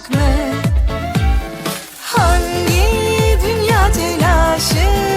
ulaşmak mı? Hangi dünya telaşı